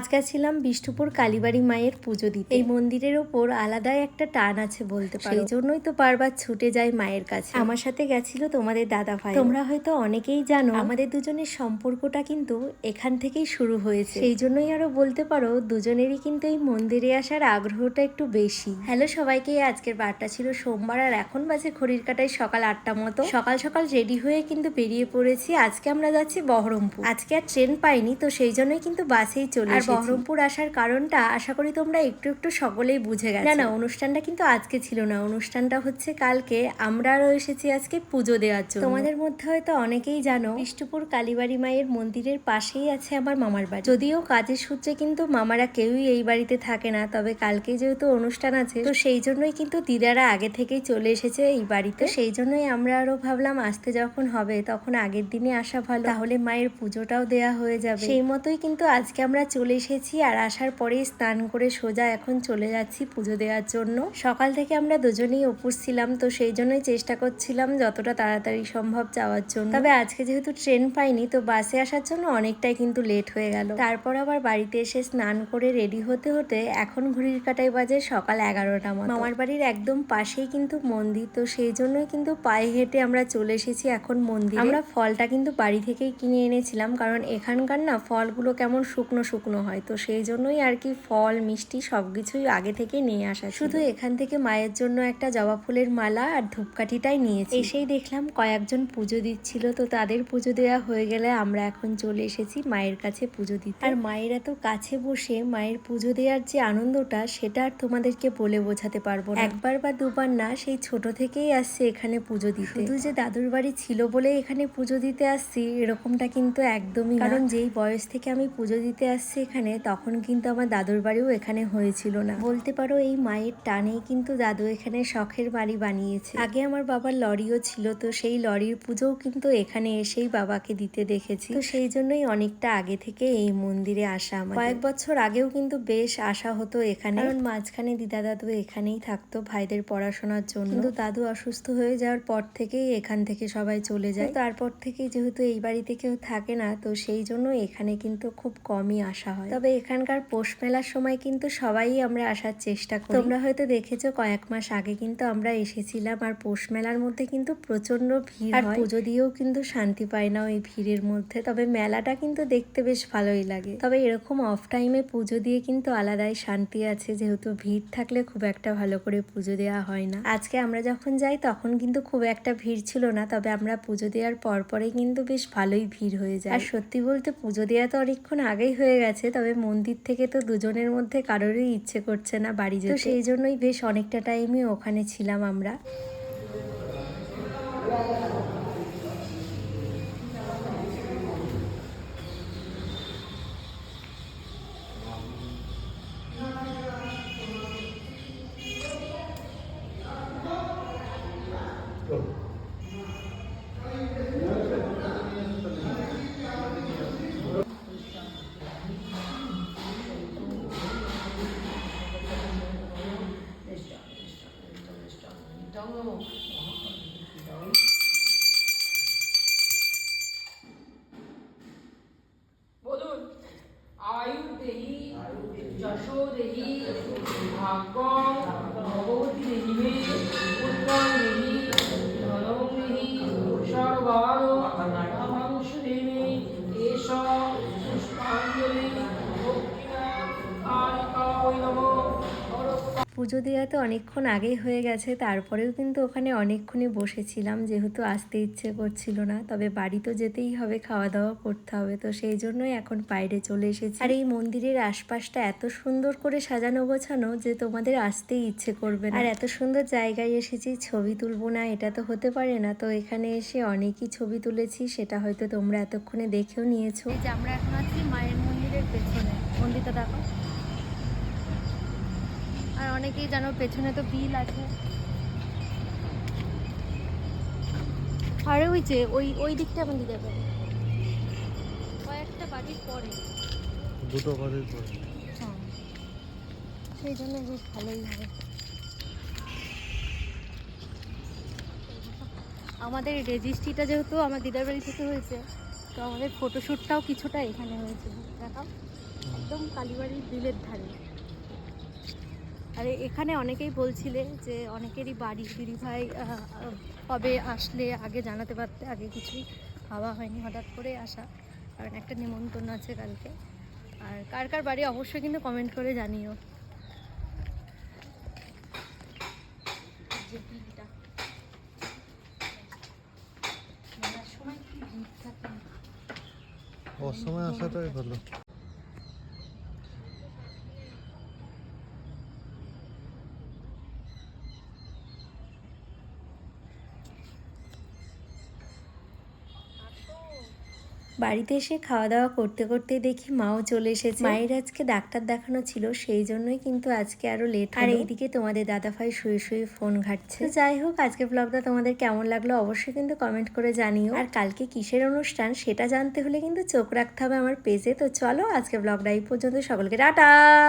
আজ গেছিলাম বিষ্ণুপুর কালীবাড়ি মায়ের পুজো দিতে। এই মন্দিরের ওপর আলাদাই একটা টান আছে বলতে পারো। সেই জন্যই তো বারবার ছুটে যাই মায়ের কাছে। আমার সাথে গেছিল তোমাদের দাদা ভাই। তোমরা হয়তো অনেকেই জানো আমাদের দুজনের সম্পর্কটা কিন্তু এখান থেকেই শুরু হয়েছে। সেই জন্যই আরও বলতে পারো দুজনেরই কিন্তু এই মন্দিরে আসার আগ্রহটা একটু বেশি। হ্যালো সবাইকে আজকের বারটা ছিল সোমবার আর এখন বাজে ঘড়ির কাটায় সকাল আটটা মতো। সকাল সকাল রেডি হয়ে কিন্তু বেরিয়ে পড়েছি। আজকে আমরা যাচ্ছি বহরমপুর। আজকে আর ট্রেন পাইনি তো সেই জন্যই কিন্তু বাসেই চলে বহরমপুর আসার কারণটা আশা করি তোমরা একটু একটু সকলেই বুঝে গেছো। না না অনুষ্ঠানটা কিন্তু আজকে ছিল না। অনুষ্ঠানটা হচ্ছে কালকে। আমরা আরও এসেছি আজকে পুজো দেওয়ার জন্য। তোমাদের মধ্যে হয়তো অনেকেই জানো বিষ্ণুপুর কালীবাড়ি মায়ের মন্দিরের পাশেই আছে আমার মামার বাড়ি। যদিও কাজের সূত্রে কিন্তু মামারা কেউই এই বাড়িতে থাকে না তবে কালকে যেহেতু অনুষ্ঠান আছে তো সেই জন্যই কিন্তু দিদারা আগে থেকেই চলে এসেছে এই বাড়িতে। সেই জন্যই আমরা আরও ভাবলাম আসতে যখন হবে তখন আগের দিনে আসা ভালো। তাহলে মায়ের পুজোটাও দেয়া হয়ে যাবে। সেই মতোই কিন্তু আজকে আমরা চলে এসেছি আর আসার পরেই স্নান করে সোজা এখন চলে যাচ্ছি পুজো দেওয়ার জন্য। সকাল থেকে আমরা দুজনেই উপোস ছিলাম, তো সেই জন্যই চেষ্টা করছিলাম যতটা তাড়াতাড়ি সম্ভব যাওয়ার জন্য। তবে আজকে যেহেতু ট্রেন পাইনি, তো বাসে আসার জন্য অনেকটাই কিন্তু লেট হয়ে গেল। তারপর আবার বাড়িতে এসে স্নান করে রেডি হতে হতে এখন ঘড়ির কাটায় বাজে সকাল এগারোটা মতো। মামার বাড়ির একদম পাশেই কিন্তু মন্দির, তো সেই জন্যই কিন্তু পায়ে হেঁটে আমরা চলে এসেছি এখন মন্দির। আমরা ফলটা কিন্তু বাড়ি থেকেই কিনে এনেছিলাম, কারণ এখানকার না ফলগুলো কেমন শুকনো শুকনো। হয়। তো সেই জন্যই আর কি ফল মিষ্টি সব কিছুই আগে থেকে নিয়ে আসা শুধু এখান থেকে মায়ের জন্য একটা জবা ফুলের মালা আর ধূপকাঠিটাই নিয়েছি। এসেই দেখলাম কয়েকজন পুজো দিচ্ছিল। তো তাদের পুজো দেওয়া হয়ে গেলে আমরা এখন চলে এসেছি মায়ের কাছে পুজো দিতে। আর মায়ের এত কাছে বসে মায়ের পুজো দেওয়ার যে আনন্দটা সেটা আর তোমাদেরকে বলে বোঝাতে পারব না। একবার বা দুবার না সেই ছোট থেকেই আসছে এখানে পুজো দিতে। শুধু যে দাদুর বাড়ি ছিল বলে এখানে পুজো দিতে আসছি এরকমটা কিন্তু একদমই কারণ যেই বয়স থেকে আমি পুজো দিতে আসছি এখানে, তখন কিন্তু আমার দাদুর বাড়িও এখানে হয়েছিল না। বলতে পারো, এই মায়ের টানেই কিন্তু দাদু এখানে শখের বাড়ি বানিয়েছে। আগে আমার বাবার লরিও ছিল, তো সেই লরির পুজোও কিন্তু এখানে এসেই বাবাকে দিতে দেখেছি। তো সেই জন্যই অনেকটা আগে থেকে এই মন্দিরে আসা আমার কয়েক বছর আগেও কিন্তু বেশ আসা হতো এখানে। কারণ মাঝখানে দিদা দাদু এখানেই থাকতো ভাইদের পড়াশোনার জন্য। কিন্তু দাদু অসুস্থ হয়ে যাওয়ার পর থেকেই এখান থেকে সবাই চলে যায়। তারপর থেকেই যেহেতু এই বাড়িতে কেউ থাকে না, তো সেই জন্য এখানে কিন্তু খুব কমই আসা তবে এখানকার পৌষ মেলার সময় কিন্তু সবাই আমরা আসার চেষ্টা করি। তোমরা হয়তো দেখেছ কয়েক মাস আগে কিন্তু আমরা এসেছিলাম আর পৌষ মেলার মধ্যে কিন্তু প্রচণ্ড ভিড় আর পুজো দিয়েও কিন্তু শান্তি পায় না ওই ভিড়ের মধ্যে। তবে মেলাটা কিন্তু দেখতে বেশ ভালোই লাগে। তবে এরকম অফ টাইমে পুজো দিয়ে কিন্তু আলাদাই শান্তি আছে। যেহেতু ভিড় থাকলে খুব একটা ভালো করে পুজো দেওয়া হয় না। আজকে আমরা যখন যাই তখন কিন্তু খুব একটা ভিড় ছিল না। তবে আমরা পুজো দেওয়ার পর পরে কিন্তু বেশ ভালোই ভিড় হয়ে যায়। আর সত্যি বলতে পুজো দেওয়া তো অনেকক্ষণ আগেই হয়ে গেছে। তবে মন্দির থেকে তো দুজনের মধ্যে কারোরই ইচ্ছে করছে না বাড়ি যেতে। সেই জন্যই বেশ অনেকটা টাইমই ওখানে ছিলাম আমরা। বলুন আয়ু দেহি যশো দেহি ভাগ্যম ভগবতী দেহি মে দেহি ধনং দেহি পুজো দেওয়া তো অনেকক্ষণ আগেই হয়ে গেছে, তারপরেও কিন্তু ওখানে অনেকক্ষণই বসেছিলাম, যেহেতু আসতে ইচ্ছে করছিল না, তবে বাড়ি তো যেতেই হবে খাওয়া দাওয়া করতে হবে, তো সেই জন্যই এখন বাইরে চলে এসেছি। আর এই মন্দিরের আশপাশটা এত সুন্দর করে সাজানো গোছানো যে তোমাদের আসতেই ইচ্ছে করবে আর এত সুন্দর জায়গায় এসেছি, ছবি তুলবো না, এটা তো হতে পারে না, তো এখানে এসে অনেকই ছবি তুলেছি, সেটা হয়তো তোমরা এতক্ষণে দেখেও নিয়েছো। যে আমরা এখন আছি মায়ের মন্দিরের পেছনে, মন্দিরটা দেখো। অনেকেই জানো পেছনে তো বিল আছে। আরে ওই যে ওই ওই দিকটা এখন দিতে পারে কয়েকটা বাড়ির পরে। দুটো বাড়ির পরে। হ্যাঁ। সেই জন্য বেশ ভালোই হবে। আমাদের রেজিস্ট্রিটা যেহেতু আমার দিদার বাড়ি থেকে হয়েছে তো আমাদের ফটোশ্যুটটাও কিছুটা এখানে হয়েছে। দেখাও। একদম কালীবাড়ির বিলের ধারে। আর এখানে অনেকেই বলছিলে যে অনেকেরই বাড়ি দিদিভাই আহ, আহ, কবে আসলে আগে জানাতে পারতে আগে কিছুই ভাবা হয়নি হঠাৎ করে আসা। কারণ একটা নিমন্ত্রণ আছে কালকে। আর কার কার বাড়ি অবশ্যই কিন্তু কমেন্ট করে জানিও। যে সময় কি ভিড় অসময় আসাটাই ভালো। বাড়িতে এসে খাওয়া দাওয়া করতে করতে দেখি মাও চলে এসেছে। মায়ের আজকে ডাক্তার দেখানো ছিল সেই জন্যই কিন্তু আজকে আরও লেট আর এইদিকে তোমাদের দাদাভাই শুয়ে শুয়ে ফোন ঘাটছে। যাই হোক আজকে ব্লগটা তোমাদের কেমন লাগল অবশ্যই কিন্তু কমেন্ট করে জানিও। আর কালকে কিসের অনুষ্ঠান সেটা জানতে হলে কিন্তু চোখ রাখতে হবে আমার পেজে তো চলো আজকে ব্লগটা এই পর্যন্ত সকলকে টাটা!